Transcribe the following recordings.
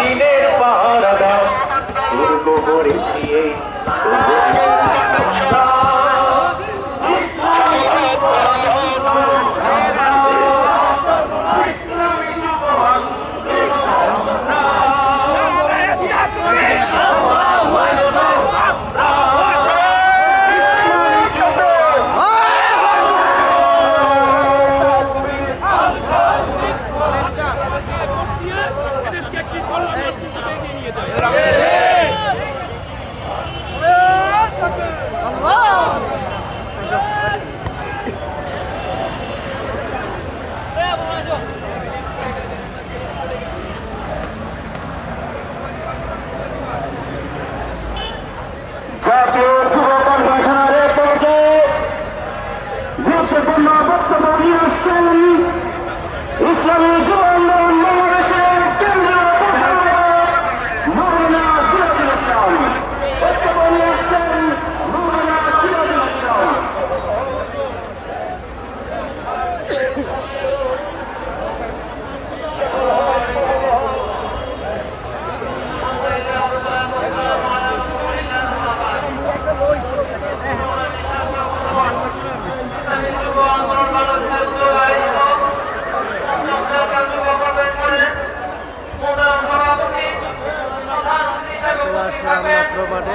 দিনের পাহারা দাও দুর্গ করেছি এই এদেশকে একটি কল্যাণ রাষ্ট্রের দিকে এগিয়ে নিয়ে যায় জাতীয় যুব কনভেনশনারে পৌঁছে গুরুত্বপূর্ণ বক্তব্য নিয়ে আসছেন ইসলামী যুব আন্দোলন বাংলাদেশের কেন্দ্রীয় প্রধান মৌলানা সিরাজুল ইসলাম বক্তব্য নিয়ে আসছেন মৌলানা সিরাজুল ইসলাম আসলাম মাত্র মাঠে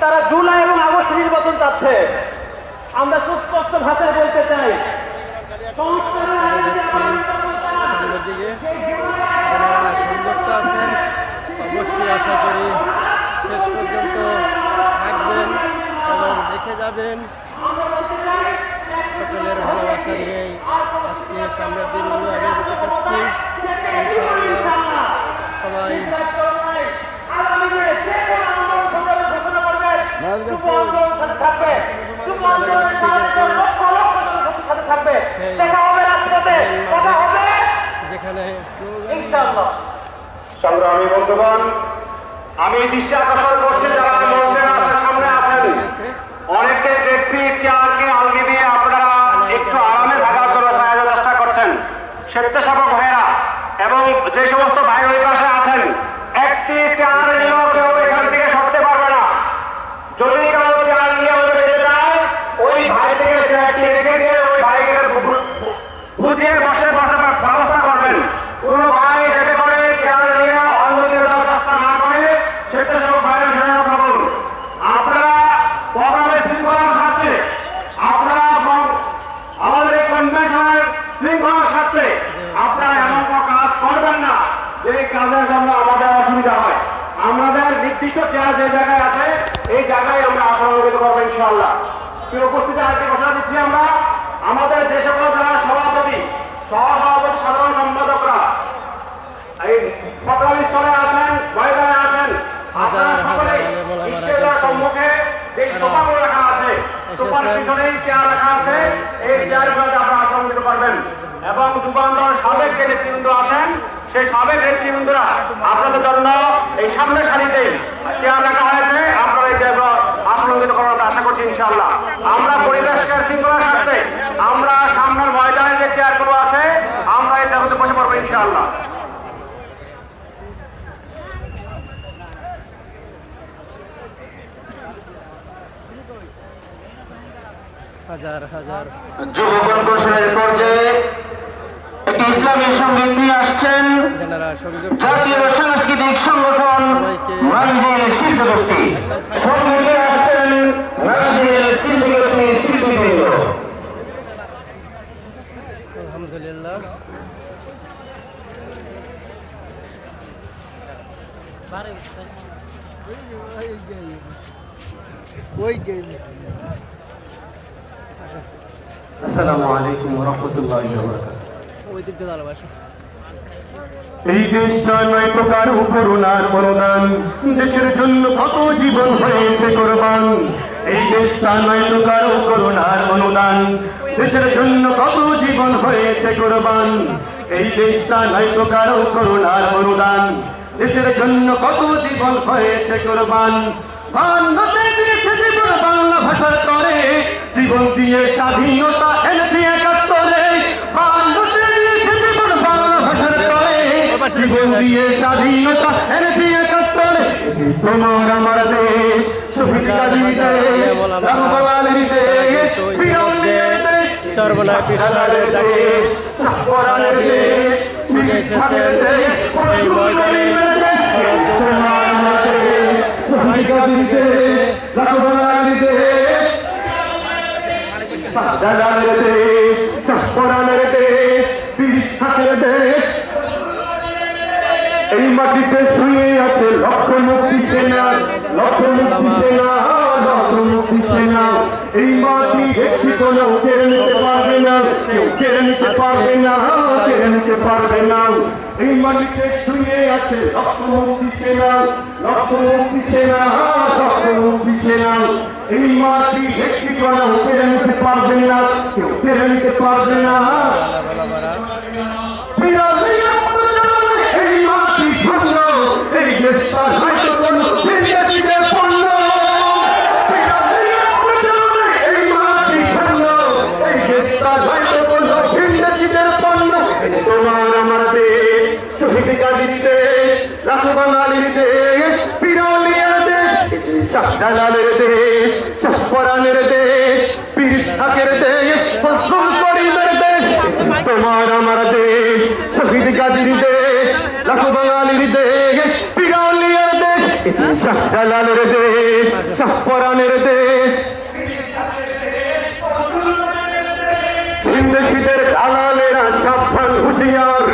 তারা জুলাই এবং আগস্ট নির্বাচন চাচ্ছে। আমরা সুস্পষ্ট ভাষায় বলতে চাই যারা সংযুক্ত আছেন অবশ্যই আশা করি শেষ পর্যন্ত থাকবেন এবং দেখে যাবেন সকলের ভালোবাসা নিয়েই আজকে সামনের দিনগুলো আমি যেতে চাচ্ছি ইনশাআল্লাহ সবাই সংগ্রামী বন্ধুগণ, আমি দৃষ্টি করছি যারা মঞ্চে সামনে আছেন। অনেকে দেখছি, চেয়ারকে আলগি দিয়ে আপনারা একটু আরামে থাকার জন্য সাহায্য চেষ্টা করছেন। স্বেচ্ছাসেবক ভাইরা এবং যে সমস্ত ভাই ওই পাশে আছেন, একটি চেয়ার নিয়েও কেউ এখান থেকে সরতে পারবে না যদি কেউ চেয়ার নিয়ে ওদের যেতে চায় ওই ভাই থেকে চেয়ারটি রেখে দিয়ে ওই ভাইকে বু- বু- বুঝিয়ে বসে বসে ব্যবস্থা করবেন। কোন ভাই নিয়ে চেষ্টা না করে কাজ করবেন না যে কাজের জন্য আমাদের অসুবিধা হয়। আমাদের নির্দিষ্ট যে জায়গায় আছে, এই জায়গায় আমরা উপস্থিতি আমরা? আমাদের যে সকল সহসভাপতি সাধারণ সম্পাদকরা। এই প্রোগ্রাম স্থলে আছেন ময়দানে আছেন। আপনারা হাজার সকলেই হাজার আলেম ওলামারা স্টেজের দেখছেন। সম্মুখে যে সোফাগুলো রাখা আছে সোফার পিছনেই চেয়ার রাখা আছে। এই চেয়ারগুলোতে আপনারা আসন নিতে পারবেন। এবং সাবেক যে নেতৃবৃন্দ আছেন সেই সাবেক নেতৃবৃন্দরা আপনাদের জন্য এই সামনে সারিতে চেয়ার রাখা হয়েছে আপনারা এই জায়গা আসন নিতে করার আশা করছি ইনশাআল্লাহ হাজার হাজার। যুব কনভেনশনের পর্যায়ে একটি ইসলামী সংগীত নিয়ে আসছেন। জাতীয় সাংস্কৃতিক সংগঠন মানজিল শিল্পগোষ্ঠী সঙ্গীতে আসছেন মানজিল শিল্পগোষ্ঠীর শিল্পীবৃন্দ। আলহামদুলিল্লাহ। আসসালামু আলাইকুম রহমতুল্লাহ এই দেশটা নয় প্রকার করুণার মনোদান দেশের জন্য কত জীবন হয়েছে কোরবান। এই দেশটা নয় প্রকার করুণার মনোদান দেশের জন্য কত জীবন হয়েছে কোরবান। এই দেশটা নয় প্রকার করুণার মনোদান দেশের জন্য কত জীবন হয়েছে কোরবান। বাংলা ভাষার করে। জীবন দিয়ে স্বাধীনতা বাংলাতে দিয়েছে জীবন বাংলা ভাষার করে। জীবন দিয়ে স্বাধীনতা এনেছে একাত্তরে। তোমার আমার দেশ কাজী দেশ রামবালার দেশ চরমনায় বিশ্বাসের ডাকে সারা দিয়ে ছুটে এসেছেন এই ময়দানে। এই মাটিতে শুয়ে আছে লক্ষ মুক্তি সেনা, লক্ষ মুক্তি সেনা, লক্ষ মুক্তি সেনা। এই মাটি একটি কোনো কেড়ে নিতে পারবে না, কেড়ে নিতে পারবে না, কেড়ে নিতে পারবে না। এই মাটিতে শুয়ে আছে মুক্তি সেনা মুক্তি সেনা মুক্তি সেনা। এই মাটি একটি কোনো কেড়ে নিতে পারবে না, কেউ কেড়ে নিতে পারবে না। তোমার আমার গাজীর দেশ লাখো বাঙালির দেশ পিরালিয়ার দেশ, শাহজালালের দেশ, শাহপরানের দেশ পীর থাকের দেশ ফজল করিমের দেশ, তোমার আমার দেশ, শহীদ গাজীর দেশ লাখো বাঙালির দেশ, পিরালিয়ার দেশ, শাহজালালের দেশ, শাহপরানের দেশ ইংরেজিদের দালালেরা সাবধান হুঁশিয়ার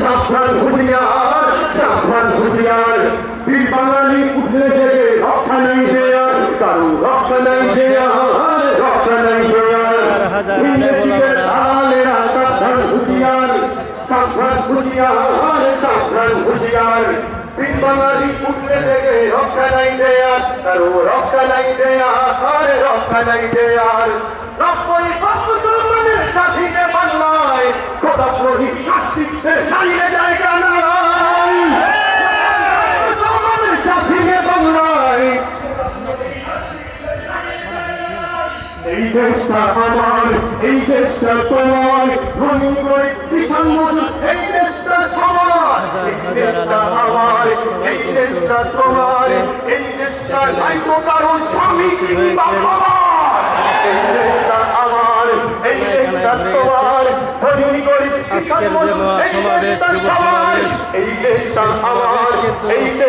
সাবধান হুঁশিয়ার সাবধান হুঁশিয়ার বীর বাঙালি উঠলে থেকে রক্ষা নাই দেয়ার কারো রক্ষা নাই দেয়ার রক্ষা নাই দেয়ার হাজার আলে ইংরেজিদের বলা দালালেরা সাবধান হুঁশিয়ার সাবধান হুঁশিয়ার সাবধান হুঁশিয়ার বীর বাঙালি উঠলে থেকে রক্ষা নাই দেয়ার কারো রক্ষা নাই দেয়ার রক্ষা নাই দেয়ার নব্বই মুসলমানের স্বাধীনে বাংলায় কোথা প্রহি নাস্তিকদের সারিয়ে জায়গা নাই মুসলমানের স্বাধীনে বাংলায়। এই দেশটা আমার এই দেশটা তোমার। রঙিন করে কিষাণ এই দেশটা সবার। এই দেশটা আমার এই দেশটা তোমার। এই দেশটা ভাইবো কারণ স্বামী কিংবা বাবা আজকের যে মহাসমাবেশ, যুব সমাবেশ, সমাবেশ কিন্তু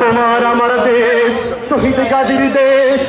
তোমার আমার দেশ শহীদ গাজীর দেশ।